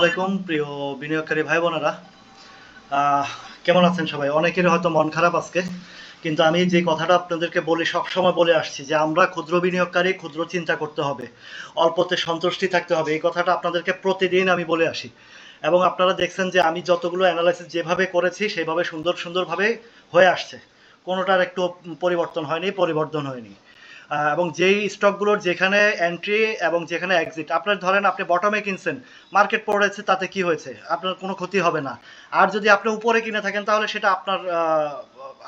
আসসালামাইকুম প্রিয় বিনিয়োগকারী ভাই বোনেরা কেমন আছেন সবাই? অনেকের হয়তো মন খারাপ আজকে, কিন্তু আমি যে কথাটা আপনাদেরকে বলি, সবসময় বলে আসছি যে আমরা ক্ষুদ্র বিনিয়োগকারী, ক্ষুদ্র চিন্তা করতে হবে, অল্পতে সন্তুষ্টি থাকতে হবে। এই কথাটা আপনাদেরকে প্রতিদিন আমি বলে আসি। এবং আপনারা দেখছেন যে আমি যতগুলো অ্যানালাইসিস যেভাবে করেছি, সেভাবে সুন্দর সুন্দরভাবে হয়ে আসছে। কোনোটার একটু পরিবর্তন হয়নি পরিবর্তন হয়নি। এবং যেই স্টকগুলোর যেখানে এন্ট্রি এবং যেখানে এক্সিট আপনার ধরেন আপনি বটমে কিনছেন মার্কেট পড়েছে, তাতে কি হয়েছে? আপনার কোনো ক্ষতি হবে না। আর যদি আপনি উপরে কিনে থাকেন, তাহলে সেটা আপনার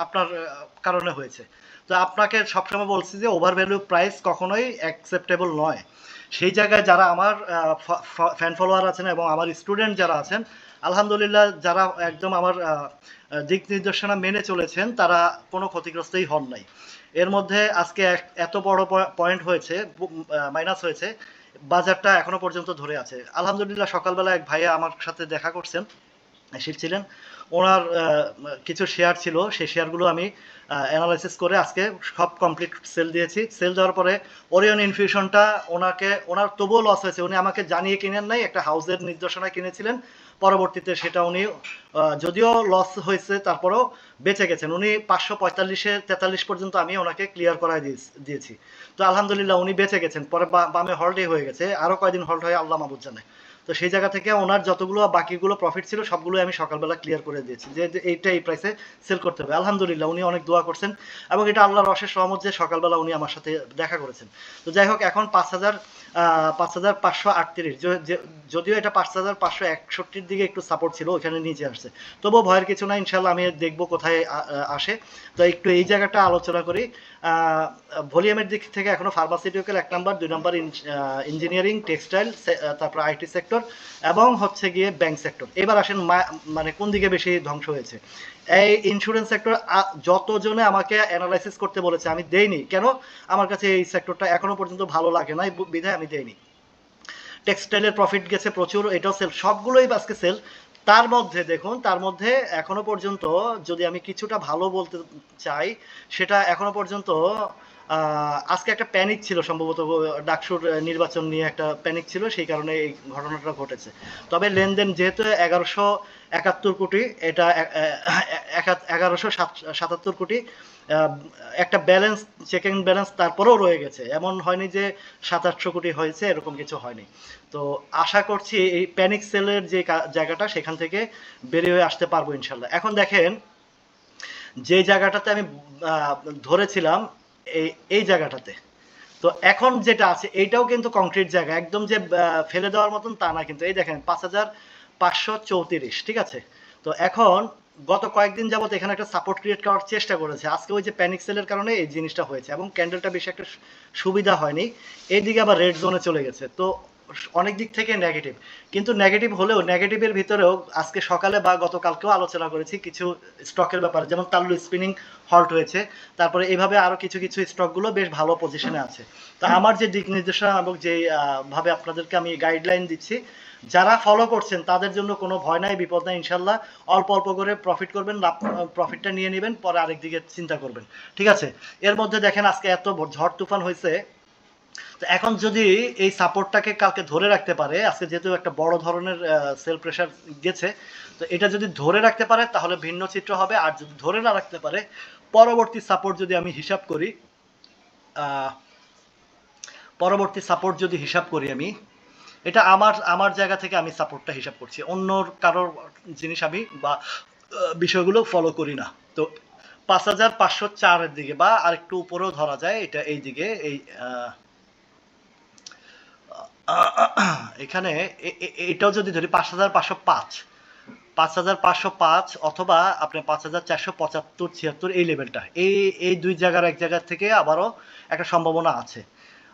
আপনার কারণে হয়েছে। তো আপনাকে সবসময় বলছি যে ওভার ভ্যালু প্রাইস কখনোই অ্যাকসেপ্টেবল নয়। সেই জায়গায় যারা আমার ফ্যান ফলোয়ার আছেন এবং আমার স্টুডেন্ট যারা আছেন, আলহামদুলিল্লাহ যারা একদম আমার দিক নির্দেশনা মেনে চলেছেন, তারা কোনো ক্ষতিগ্রস্তই হন নাই। এর মধ্যে আজকে এত বড় পয়েন্ট হয়েছে মাইনাস হয়েছে, বাজারটা এখনও পর্যন্ত ধরে আছে। আলহামদুলিল্লাহ সকালবেলা এক ভাইয়া আমার সাথে দেখা করছেন এসেছিলেন ওনার কিছু শেয়ার ছিল, সেই শেয়ারগুলো আমি অ্যানালাইসিস করে আজকে সব কমপ্লিট সেল দিয়েছি। সেল দেওয়ার পরে ওরিয়ন ইনফিউশনটা ওনাকে, ওনার তবুও লস হয়েছে। উনি আমাকে জানিয়ে কিনেন নাই, একটা হাউসের নির্দেশনায় কিনেছিলেন। পরবর্তীতে সেটা উনি যদিও লস হয়েছে, তারপরেও বেঁচে গেছেন। উনি পাঁচশো পঁয়তাল্লিশে তেতাল্লিশ পর্যন্ত আমি ওনাকে ক্লিয়ার করাই দিয়েছি- তো আলহামদুলিল্লাহ উনি বেঁচে গেছেন। পরে বামে হল্ডে হয়ে গেছে। আরও কয়দিন হল্ট হয়ে আল্লাহ মাবুদ জানে। তো সেই জায়গা থেকে ওনার যতগুলো বাকিগুলো প্রফিট ছিল সবগুলো আমি সকালবেলা ক্লিয়ার করে দিয়েছি যে এইটা এই প্রাইসে সেল করতে হবে। আলহামদুলিল্লাহ, উনি অনেক দোয়া করছেন এবং এটা আল্লাহর অশেষ রহমত যে সকালবেলা উনি আমার সাথে দেখা করেছেন। তো যাই হোক, এখন পাঁচ হাজার পাঁচ হাজার পাঁচশো আটত্রিশ যদিও এটা পাঁচ হাজার পাঁচশো একষট্টির দিকে একটু সাপোর্ট ছিল ওইখানে নিচে আসছে। তবুও ভয়ের কিছু না ইনশাল্লাহ আমি দেখব কোথায় আসে। তো একটু এই জায়গাটা আলোচনা করি। ভলিউমের দিক থেকে এখনও ফার্মাসিউটিক্যাল এক নাম্বার দুই নাম্বার ইঞ্জিনিয়ারিং টেক্সটাইল তারপর আইটি সেক্টর এবং হচ্ছে গিয়ে ব্যাংক সেক্টর এবার আসেন মানে কোন দিকে বেশি ধ্বংস হয়েছে? এই ইন্স্যুরেন্স সেক্টর যতজনে আমাকে অ্যানালাইসিস করতে বলেছে, আমি দেইনি। কেন? আমার কাছে এই সেক্টরটা এখনও পর্যন্ত ভালো লাগে না বিধায় আমি দেইনি। টেক্সটাইলের প্রফিট গেছে প্রচুর, এটাও সেল সবগুলোই আজকে সেল তার মধ্যে দেখুন, তার মধ্যে এখনও পর্যন্ত যদি আমি কিছুটা ভালো বলতে চাই, সেটা এখনও পর্যন্ত আজকে একটা প্যানিক ছিল সম্ভবত ডাকসুর নির্বাচন নিয়ে একটা প্যানিক ছিল, সেই কারণে এই ঘটনাটা ঘটেছে। তবে লেনদেন যেহেতু এগারোশো একাত্তর কোটি, এটা এগারোশো সাতাত্তর কোটি একটা ব্যালেন্স চেকিং ব্যালেন্স তারপরেও রয়ে গেছে। এমন হয়নি যে সাত, আটশো কোটি হয়েছে, এরকম কিছু হয়নি। তো আশা করছি এই প্যানিক সেলের যে জায়গাটা, সেখান থেকে বেরিয়ে আসতে পারব ইনশাল্লাহ। এখন দেখেন, যে জায়গাটাতে আমি ধরেছিলাম এই জায়গাটাতে। তো এখন যেটা আছে এটাও কিন্তু কংক্রিট জায়গা। একদম যে ফেলে দেওয়ার মতন তা না কিন্তু। এই দেখেন, পাঁচ হাজার পাঁচশো চৌত্রিশ, ঠিক আছে? তো এখন গত কয়েকদিন যাবত এখানে একটা সাপোর্ট ক্রিয়েট করার চেষ্টা করেছে। আজকে ওই যে প্যানিক সেলের কারণে এই জিনিসটা হয়েছে এবং ক্যান্ডেলটা বেশি একটা সুবিধা হয়নি। এইদিকে আবার রেড জোনে চলে গেছে। তো অনেক দিক থেকে নেগেটিভ কিন্তু নেগেটিভ হলেও নেগেটিভের ভিতরেও আজকে সকালে বা গতকালকেও আলোচনা করেছি কিছু স্টকের ব্যাপারে, যেমন তাল্লু স্পিনিং হল্ট হয়েছে। তারপরে এইভাবে আরও কিছু কিছু স্টকগুলো বেশ ভালো পজিশনে আছে। তো আমার যে দিক নির্দেশনা এবং যে ভাবে আপনাদেরকে আমি গাইডলাইন দিচ্ছি, যারা ফলো করছেন, তাদের জন্য কোনো ভয় নাই, বিপদ নাই ইনশাল্লাহ অল্প অল্প করে প্রফিট করবেন, লাভ প্রফিটটা নিয়ে নেবেন, পরে আরেক দিকে চিন্তা করবেন। ঠিক আছে? এর মধ্যে দেখেন আজকে এত ঝড় তুফান হয়েছে তো এখন যদি এই সাপোর্টটাকে কালকে ধরে রাখতে পারে, আজকে যেহেতু একটা বড় ধরনের সেল প্রেশার গেছে, তো এটা যদি ধরে রাখতে পারে, তাহলে ভিন্ন চিত্র হবে। আর যদি ধরে না রাখতে পারে, পরবর্তী সাপোর্ট যদি আমি হিসাব করি পরবর্তী সাপোর্ট যদি হিসাব করি আমি, এটা আমার আমার জায়গা থেকে আমি সাপোর্টটা হিসাব করছি। অন্য কারোর জিনিস আমি বা বিষয়গুলো ফলো করি না। তো পাঁচ হাজার পাঁচশো চারের দিকে বা আরেকটু উপরেও ধরা যায়, এটা এই দিকে, এই এখানে এটাও যদি ধরি, পাঁচ হাজার পাঁচশো পাঁচ। পাঁচ হাজার পাঁচশো পাঁচ অথবা আপনার পাঁচ হাজার চারশো পঁচাত্তর, ছিয়াত্তর, এই লেভেলটা এই এই দুই জায়গার এক জায়গা থেকে আবারও একটা সম্ভাবনা আছে।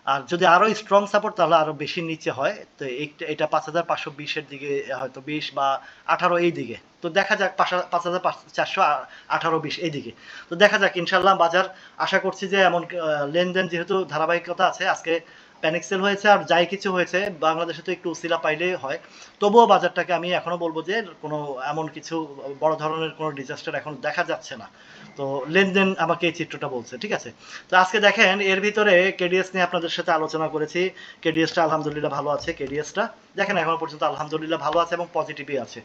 আর যদি আরও স্ট্রং সাপোর্ট তাহলে আরও বেশি নিচে হয়। তো এটা পাঁচ হাজার পাঁচশো বিশের দিকে, হয়তো বিশ বা আঠারো এই দিকে। তো দেখা যাক পাঁচ- হাজার চারশো আঠারো বিশ এইদিকে। তো দেখা যাক ইনশাল্লাহ বাজার আশা করছি যে এমন লেনদেন যেহেতু ধারাবাহিকতা আছে, আজকে প্যানিক সেল হয়েছে আর যাই কিছু হয়েছে, বাংলাদেশে তো একটু উসিলা পাইলেই হয়। তবুও বাজারটাকে আমি এখনও বলব যে কোনো এমন কিছু বড় ধরনের কোনো ডিজাস্টার এখন দেখা যাচ্ছে না। তো লেনদেন আমাকে এই চিত্রটা বলছে, ঠিক আছে? তো আজকে দেখেন, এর ভিতরে কেডিএস নিয়ে আপনাদের সাথে আলোচনা করেছি। কেডিএসটা আলহামদুলিল্লাহ ভালো আছে কেডিএসটা দেখেন, এখনও পর্যন্ত আলহামদুলিল্লাহ ভালো আছে এবং পজিটিভই আছে।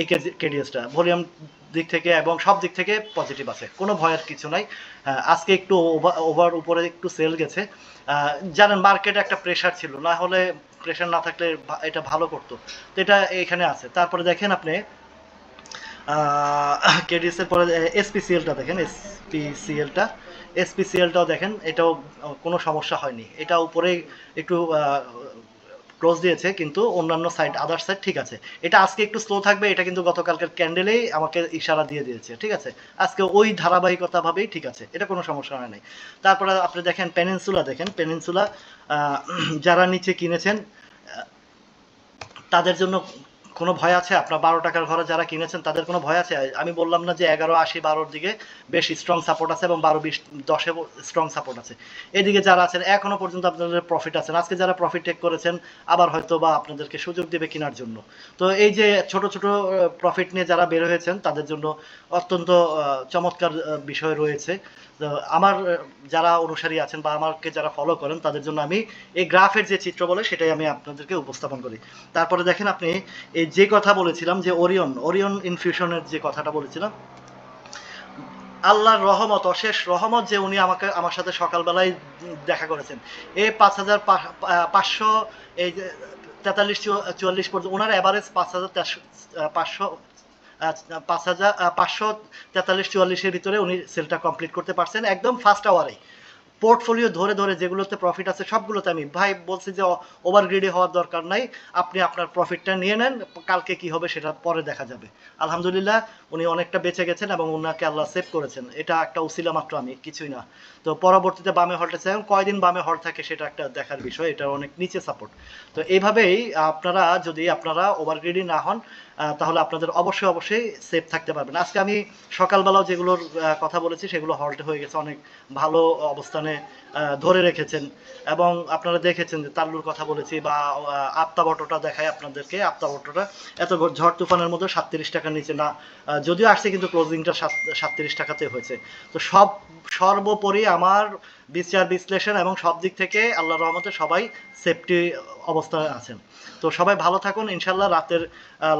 এই কেডিএসটা। ভলিউম দিক থেকে এবং সব দিক থেকে পজিটিভ আছে। কোনো ভয়ের কিছু নাই। আজকে একটু ওভার উপরে একটু সেল গেছে। জানেন মার্কেটে একটা প্রেশার ছিল। না হলে প্রেশার না থাকলে এটা ভালো করতো। তো এটা এখানে আছে। তারপরে দেখেন আপনি কেডিএস এর পরে এসপিসিএলটা দেখেন এসপিসিএলটা এসপিসিএলটাও দেখেন, এটাও কোনো সমস্যা হয়নি। এটা উপরে একটু ক্লোজ দিয়েছে, কিন্তু অন্যান্য সাইড আদার সাইড ঠিক আছে। এটা আজকে একটু স্লো থাকবে, এটা কিন্তু গতকালকের ক্যান্ডেলেই আমাকে ইশারা দিয়ে দিয়েছে, ঠিক আছে? আজকে ওই ধারাবাহিকতাভাবেই ঠিক আছে, এটা কোনো সমস্যা হয় নাই। তারপরে আপনি দেখেন পেনিনসুলা দেখেন পেনিনসুলা যারা নিচে কিনেছেন তাদের জন্য কোনো ভয় আছে? আপনার বারো টাকার ঘরে যারা কিনেছেন, তাদের কোনো ভয় আছে? আমি বললাম না যে এগারো আশি বারোর দিকে বেশ স্ট্রং সাপোর্ট আছে এবং বারো বিশ দশে স্ট্রং সাপোর্ট আছে। এদিকে যারা আছেন, এখনও পর্যন্ত আপনাদের প্রফিট আছেন আজকে যারা প্রফিট টেক করেছেন, আবার হয়তো বা আপনাদেরকে সুযোগ দেবে কেনার জন্য। তো এই যে ছোট ছোট প্রফিট নিয়ে যারা বের হয়েছেন, তাদের জন্য অত্যন্ত চমৎকার বিষয় রয়েছে। আমার যারা অনুসারী আছেন বা আমাকে যারা ফলো করেন, তাদের জন্য আমি এই গ্রাফের যে চিত্র বলে, সেটাই আমি আপনাদেরকে উপস্থাপন করি। তারপরে দেখেন আপনি, এই যে কথা বলেছিলাম যে ওরিয়ন ওরিয়ন ইনফিউশনের যে কথাটা বলেছিলাম, আল্লাহর রহমত, অশেষ রহমত যে উনি আমাকে, আমার সাথে সকালবেলায় দেখা করেছেন। এই পাঁচ হাজার পাঁচশো, এই তেতাল্লিশ, চুয়াল্লিশ পর্যন্ত ওনার অ্যাভারেজ পাঁচ হাজার পাঁচশো পাঁচ হাজার পাঁচশো তেতাল্লিশ চুয়াল্লিশের ভিতরে উনি সেলটা কমপ্লিট করতে পারছেন একদম ফার্স্ট আওয়ারেই পোর্টফোলিও ধরে ধরে যেগুলোতে প্রফিট আছে, সবগুলোতে আমি, ভাই বলছি যে ওভার গ্রিডি হওয়ার দরকার নাই, আপনি আপনার প্রফিটটা নিয়ে নেন, কালকে কি হবে সেটা পরে দেখা যাবে। আলহামদুলিল্লাহ, উনি অনেকটা বেঁচে গেছেন এবং ওনাকে আল্লাহ সেভ করেছেন। এটা একটা উসিলা মাত্র আমি, কিছুই না। তো পরবর্তীতে বামে হলটেছে এবং কয়দিন বামে হল থাকে সেটা একটা দেখার বিষয়, এটা অনেক নিচে সাপোর্ট তো এইভাবেই আপনারা যদি আপনারা ওভার গ্রিডি না হন তাহলে আপনাদের অবশ্যই অবশ্যই সেফ থাকতে পারবেন। আজকে আমি সকালবেলাও যেগুলোর কথা বলেছি, সেগুলো হল্ট হয়ে গেছে, অনেক ভালো অবস্থানে ধরে রেখেছেন এবং আপনারা দেখেছেন যে তাল্লুর কথা বলেছি বা আহ, আপ্তা বটোটা দেখায় আপনাদেরকে। আপ্তা বটোটা এত ঝড় তুফানের মধ্যে সাতত্রিশ টাকার নিচে না যদিও আসছে কিন্তু ক্লোজিংটা সাতত্রিশ টাকাতে হয়েছে। তো সব সর্বোপরি আমার বিচার বিশ্লেষণ এবং সব দিক থেকে আল্লাহ রহমতে সবাই সেফটি অবস্থায় আছেন। তো সবাই ভালো থাকুন ইনশাল্লাহ রাতের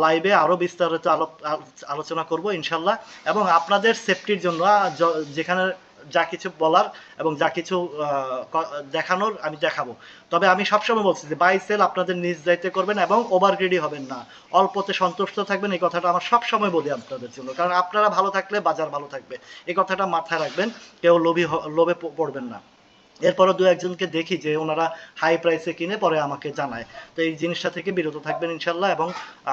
লাইভে আরও বিস্তারিত আলো- আলো- আলোচনা করব ইনশাল্লাহ। এবং আপনাদের সেফটির জন্য যেখানে যা কিছু বলার এবং যা কিছু দেখানোর আমি দেখাবো। তবে আমি সবসময় বলছি যে বাই সেল আপনাদের নিজ দায়িত্বে করবেন এবং ওভার গ্রিডি হবেন না। অল্পতে সন্তুষ্ট থাকবেন, এই কথাটা আমার সবসময় বলি আপনাদের জন্য। কারণ আপনারা ভালো থাকলে বাজার ভালো থাকবে। এই কথাটা মাথায় রাখবেন, কেউ লোভী লোভে পড়বেন না। এরপরও দু একজনকে দেখি যে ওনারা হাই প্রাইসে কিনে পরে আমাকে জানায়। তো এই জিনিসটা থেকে বিরত থাকবেন ইনশাল্লাহ এবং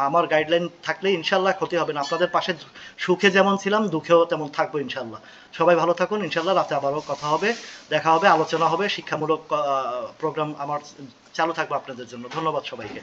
আমার গাইডলাইন থাকলে ইনশাল্লাহ ক্ষতি হবে না। আপনাদের পাশে সুখে যেমন ছিলাম, দুঃখেও তেমন থাকব ইনশাল্লাহ। সবাই ভালো থাকুন, ইনশাল্লাহ রাতে আবারও কথা হবে, দেখা হবে, আলোচনা হবে, শিক্ষামূলক প্রোগ্রাম আমার চালু থাকবে আপনাদের জন্য। ধন্যবাদ সবাইকে।